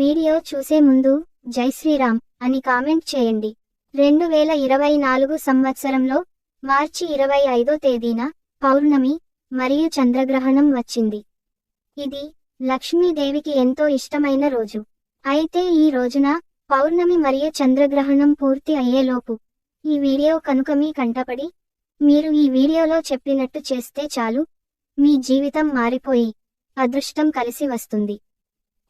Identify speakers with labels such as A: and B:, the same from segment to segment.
A: Video చూసే ముందు జై శ్రీరామ్ అని కామెంట్ చేయండి. రెండు వేల ఇరవై నాలుగు సంవత్సరంలో మార్చి ఇరవై ఐదో తేదీన పౌర్ణమి మరియు చంద్రగ్రహణం వచ్చింది. ఇది లక్ష్మీదేవికి ఎంతో ఇష్టమైన రోజు. అయితే ఈ రోజున పౌర్ణమి మరియు చంద్రగ్రహణం పూర్తి అయ్యేలోపు ఈ వీడియో కనుక మీ కంటపడి మీరు ఈ వీడియోలో చెప్పినట్టు చేస్తే చాలు మీ జీవితం మారిపోయి అదృష్టం కలిసి వస్తుంది.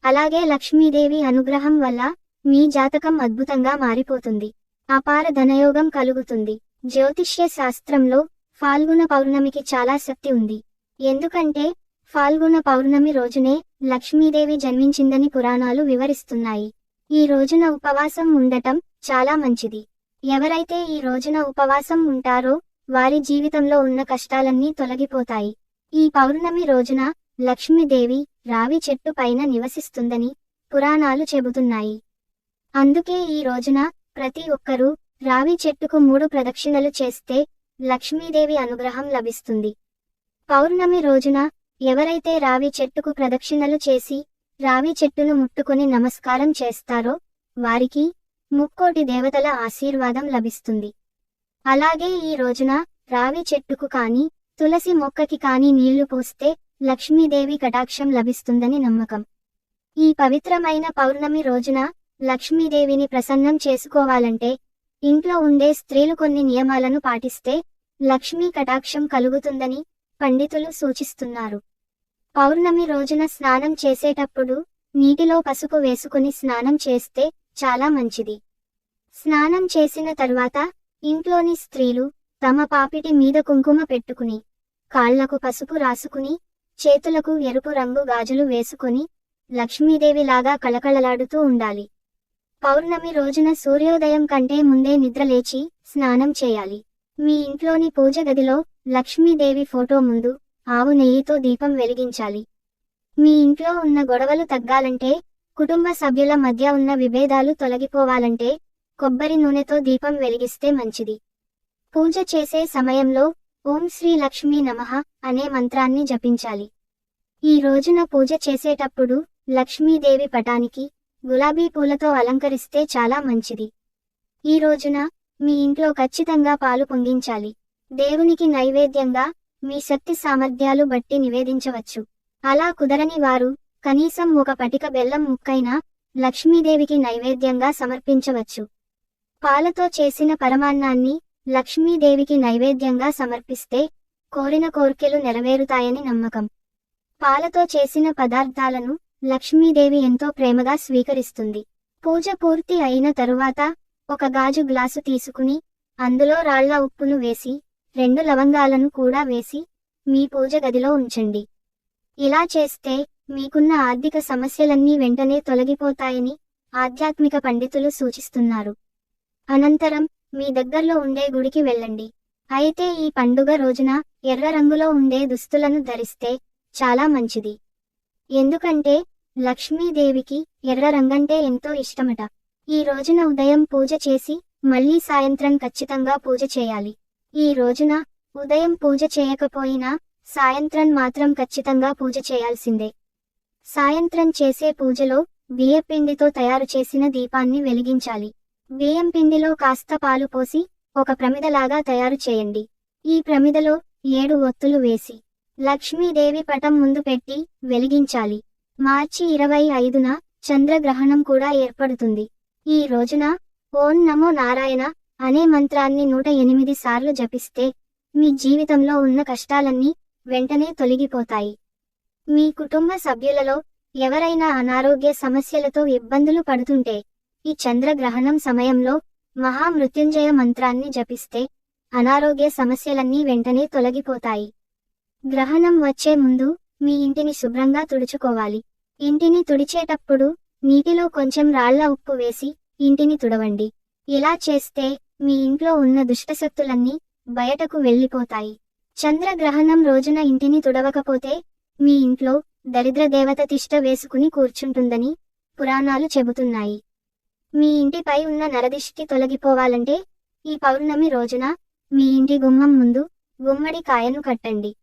A: అలాగే లక్ష్మీదేవి అనుగ్రహం వల్ల మీ జాతకం అద్భుతంగా మారిపోతుంది. అపార ధనయోగం కలుగుతుంది. జ్యోతిష్య శాస్త్రంలో ఫాల్గుణ పౌర్ణమికి చాలా శక్తి ఉంది. ఎందుకంటే ఫాల్గుణ పౌర్ణమి రోజునే లక్ష్మీదేవి జన్మించిందని పురాణాలు వివరిస్తున్నాయి. ఈ రోజున ఉపవాసం ఉండటం చాలా మంచిది. ఎవరైతే ఈ రోజున ఉపవాసం ఉంటారో వారి జీవితంలో ఉన్న కష్టాలన్నీ తొలగిపోతాయి. ఈ పౌర్ణమి రోజున లక్ష్మీదేవి రావి చెట్టు పైన నివసిస్తుందని పురాణాలు చెబుతున్నాయి. అందుకే ఈ రోజున ప్రతి ఒక్కరూ రావి చెట్టుకు మూడు ప్రదక్షిణలు చేస్తే లక్ష్మీదేవి అనుగ్రహం లభిస్తుంది. పౌర్ణమి రోజున ఎవరైతే రావి చెట్టుకు ప్రదక్షిణలు చేసి రావి చెట్టును ముట్టుకుని నమస్కారం చేస్తారో వారికి ముక్కోటి దేవతల ఆశీర్వాదం లభిస్తుంది. అలాగే ఈ రోజున రావి చెట్టుకు కాని తులసి మొక్కకి కాని నీళ్ళు పోస్తే లక్ష్మీదేవి కటాక్షం లభిస్తుందని నమ్మకం. ఈ పవిత్రమైన పౌర్ణమి రోజున లక్ష్మీదేవిని ప్రసన్నం చేసుకోవాలంటే ఇంట్లో ఉండే స్త్రీలు కొన్ని నియమాలను పాటిస్తే లక్ష్మీ కటాక్షం కలుగుతుందని పండితులు సూచిస్తున్నారు. పౌర్ణమి రోజున స్నానం చేసేటప్పుడు నీటిలో పసుపు వేసుకుని స్నానం చేస్తే చాలా మంచిది. స్నానం చేసిన తరువాత ఇంట్లోని స్త్రీలు తమ పాపిటి మీద కుంకుమ పెట్టుకుని కాళ్ళకు పసుపు రాసుకుని చేతులకు ఎరుపు రంగు గాజులు వేసుకుని లక్ష్మీదేవిలాగా కళకళలాడుతూ ఉండాలి. పౌర్ణమి రోజున సూర్యోదయం కంటే ముందే నిద్రలేచి స్నానం చేయాలి. మీ ఇంట్లోని పూజ గదిలో లక్ష్మీదేవి ఫోటో ముందు ఆవు నెయ్యితో దీపం వెలిగించాలి. మీ ఇంట్లో ఉన్న గొడవలు తగ్గాలంటే కుటుంబ సభ్యుల మధ్య ఉన్న విభేదాలు తొలగిపోవాలంటే కొబ్బరి నూనెతో దీపం వెలిగిస్తే మంచిది. పూజ చేసే సమయంలో ఓం శ్రీ లక్ష్మీ నమః అనే మంత్రాన్ని జపించాలి. ఈ రోజున పూజ చేసేటప్పుడు లక్ష్మీదేవి పటానికి గులాబీ పూలతో అలంకరిస్తే చాలా మంచిది. ఈ రోజున మీ ఇంట్లో ఖచ్చితంగా పాలు పొంగించాలి. దేవునికి నైవేద్యంగా మీ శక్తి సామర్థ్యాలు బట్టి నివేదించవచ్చు. అలా కుదరని వారు కనీసం ఒక పటిక బెల్లం ముక్కైనా లక్ష్మీదేవికి నైవేద్యంగా సమర్పించవచ్చు. పాలతో చేసిన పరమాన్నాన్ని లక్ష్మీదేవికి నైవేద్యంగా సమర్పిస్తే కోరిన కోర్కెలు నెరవేరుతాయని నమ్మకం. పాలతో చేసిన పదార్థాలను లక్ష్మీదేవి ఎంతో ప్రేమగా స్వీకరిస్తుంది. పూజ పూర్తి అయిన తరువాత ఒక గాజు గ్లాసు తీసుకుని అందులో రాళ్ళ ఉప్పును వేసి రెండు లవంగాలను కూడా వేసి మీ పూజ గదిలో ఉంచండి. ఇలా చేస్తే మీకున్న ఆర్థిక సమస్యలన్నీ వెంటనే తొలగిపోతాయని ఆధ్యాత్మిక పండితులు సూచిస్తున్నారు. అనంతరం మీ దగ్గర్లో ఉండే గుడికి వెళ్ళండి. అయితే ఈ పండుగ రోజున ఎర్ర రంగులో ఉండే దుస్తులను ధరిస్తే చాలా మంచిది. ఎందుకంటే లక్ష్మీదేవికి ఎర్ర రంగంటే ఎంతో ఇష్టమట. ఈ రోజున ఉదయం పూజ చేసి మళ్ళీ సాయంత్రం ఖచ్చితంగా పూజ చేయాలి. ఈ రోజున ఉదయం పూజ చేయకపోయినా సాయంత్రం మాత్రం ఖచ్చితంగా పూజ చేయాల్సిందే. సాయంత్రం చేసే పూజలో బియ్యపిండితో తయారు చేసిన దీపాన్ని వెలిగించాలి. బియ్యం పిండిలో కాస్త పాలు పోసి ఒక ప్రమిదలాగా తయారు చేయండి. ఈ ప్రమిదలో ఏడు ఒత్తులు వేసి లక్ష్మీదేవి పటం ముందు పెట్టి వెలిగించాలి. మార్చి ఇరవై ఐదున చంద్రగ్రహణం కూడా ఏర్పడుతుంది. ఈ రోజున ఓం నమో నారాయణ అనే మంత్రాన్ని నూట ఎనిమిది సార్లు జపిస్తే మీ జీవితంలో ఉన్న కష్టాలన్నీ వెంటనే తొలగిపోతాయి. మీ కుటుంబ సభ్యులలో ఎవరైనా అనారోగ్య సమస్యలతో ఇబ్బందులు పడుతుంటే ఈ చంద్రగ్రహణం సమయంలో మహామృత్యుంజయ మంత్రాన్ని జపిస్తే అనారోగ్య సమస్యలన్నీ వెంటనే తొలగిపోతాయి. గ్రహణం వచ్చే ముందు మీ ఇంటిని శుభ్రంగా తుడుచుకోవాలి. ఇంటిని తుడిచేటప్పుడు నీటిలో కొంచెం రాళ్ళ ఉప్పు వేసి ఇంటిని తుడవండి. ఇలా చేస్తే మీ ఇంట్లో ఉన్న దుష్టశక్తులన్నీ బయటకు వెళ్ళిపోతాయి. చంద్రగ్రహణం రోజున ఇంటిని తుడవకపోతే మీ ఇంట్లో దరిద్ర దేవత తిష్ట వేసుకుని కూర్చుంటుందని పురాణాలు చెబుతున్నాయి. మీ ఇంటిపై ఉన్న నరదిష్టి తొలగిపోవాలంటే ఈ పౌర్ణమి రోజున మీ ఇంటి గుమ్మం ముందు గుమ్మడి కాయను కట్టండి.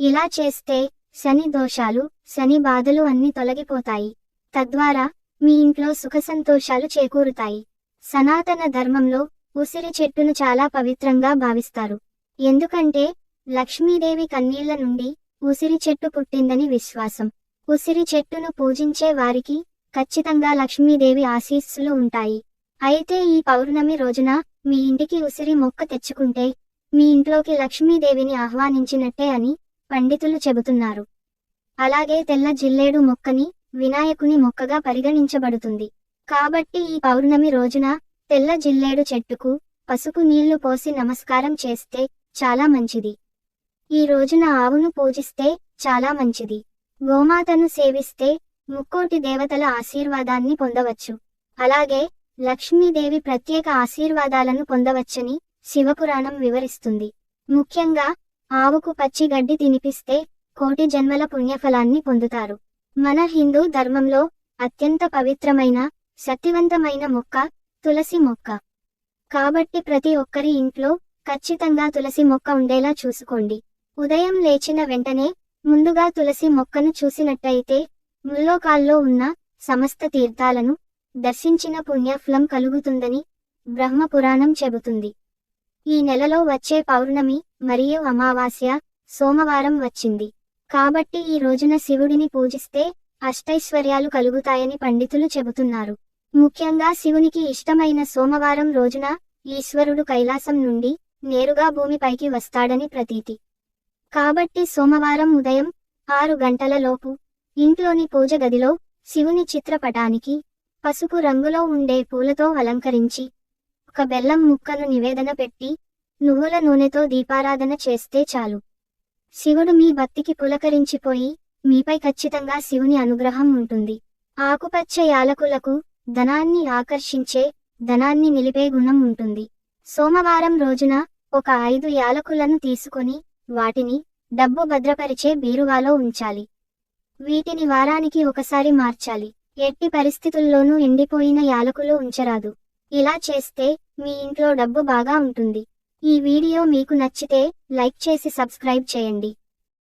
A: ఇలా చేస్తే శని దోషాలు శని బాధలు అన్ని తొలగిపోతాయి. తద్వారా మీ ఇంట్లో సుఖసంతోషాలు చేకూరుతాయి. సనాతన ధర్మంలో ఉసిరి చెట్టును చాలా పవిత్రంగా భావిస్తారు. ఎందుకంటే లక్ష్మీదేవి కన్నీళ్ళ నుండి ఉసిరి చెట్టు పుట్టిందని విశ్వాసం. ఉసిరి చెట్టును పూజించే వారికి ఖచ్చితంగా లక్ష్మీదేవి ఆశీస్సులు ఉంటాయి. అయితే ఈ పౌర్ణమి రోజున మీ ఇంటికి ఉసిరి మొక్క తెచ్చుకుంటే మీ ఇంట్లోకి లక్ష్మీదేవిని ఆహ్వానించినట్టే అని పండితులు చెబుతున్నారు. అలాగే తెల్ల జిల్లేడు మొక్కని వినాయకుని మొక్కగా పరిగణించబడుతుంది. కాబట్టి ఈ పౌర్ణమి రోజున తెల్ల జిల్లేడు చెట్టుకు పసుపు నీళ్ళు పోసి నమస్కారం చేస్తే చాలా మంచిది. ఈ రోజున ఆవును పూజిస్తే చాలా మంచిది. గోమాతను సేవిస్తే ముక్కోటి దేవతల ఆశీర్వాదాన్ని పొందవచ్చు. అలాగే లక్ష్మీదేవి ప్రత్యేక ఆశీర్వాదాలను పొందవచ్చని శివపురాణం వివరిస్తుంది. ముఖ్యంగా ఆవుకు పచ్చి గడ్డి తినిపిస్తే కోటి జన్మల పుణ్యఫలాన్ని పొందుతారు. మన హిందూ ధర్మంలో అత్యంత పవిత్రమైన శక్తివంతమైన మొక్క తులసి మొక్క. కాబట్టి ప్రతి ఒక్కరి ఇంట్లో ఖచ్చితంగా తులసి మొక్క ఉండేలా చూసుకోండి. ఉదయం లేచిన వెంటనే ముందుగా తులసి మొక్కను చూసినట్టయితే ముల్లోకాల్లో ఉన్న సమస్త తీర్థాలను దర్శించిన పుణ్యఫలం కలుగుతుందని బ్రహ్మ పురాణం చెబుతుంది. ఈ నెలలో వచ్చే పౌర్ణమి మరియు అమావాస్య సోమవారం వచ్చింది. కాబట్టి ఈ రోజున శివుడిని పూజిస్తే అష్టైశ్వర్యాలు కలుగుతాయని పండితులు చెబుతున్నారు. ముఖ్యంగా శివునికి ఇష్టమైన సోమవారం రోజున ఈశ్వరుడు కైలాసం నుండి నేరుగా భూమిపైకి వస్తాడని ప్రతీతి. కాబట్టి సోమవారం ఉదయం ఆరు గంటలలోపు ఇంట్లోని పూజ గదిలో శివుని చిత్రపటానికి పసుపు రంగులో ఉండే పూలతో అలంకరించి ఒక బెల్లం ముక్కను నివేదన పెట్టి నువ్వుల నూనెతో దీపారాధన చేస్తే చాలు. శివుడు మీ భక్తికి పులకరించిపోయి మీపై ఖచ్చితంగా శివుని అనుగ్రహం ఉంటుంది. ఆకుపచ్చ యాలకులకు ధనాన్ని ఆకర్షించే ధనాన్ని నిలిపే గుణం ఉంటుంది. సోమవారం రోజున ఒక ఐదు యాలకులను తీసుకొని వాటిని డబ్బు భద్రపరిచే బీరువాలో ఉంచాలి. వీటిని వారానికి ఒకసారి మార్చాలి. ఎట్టి పరిస్థితుల్లోనూ ఎండిపోయిన యాలకులు ఉంచరాదు. ఇలా చేస్తే మీ ఇంట్లో డబ్బు బాగా ఉంటుంది. ఈ వీడియో మీకు నచ్చితే లైక్ చేసి సబ్స్క్రైబ్ చేయండి.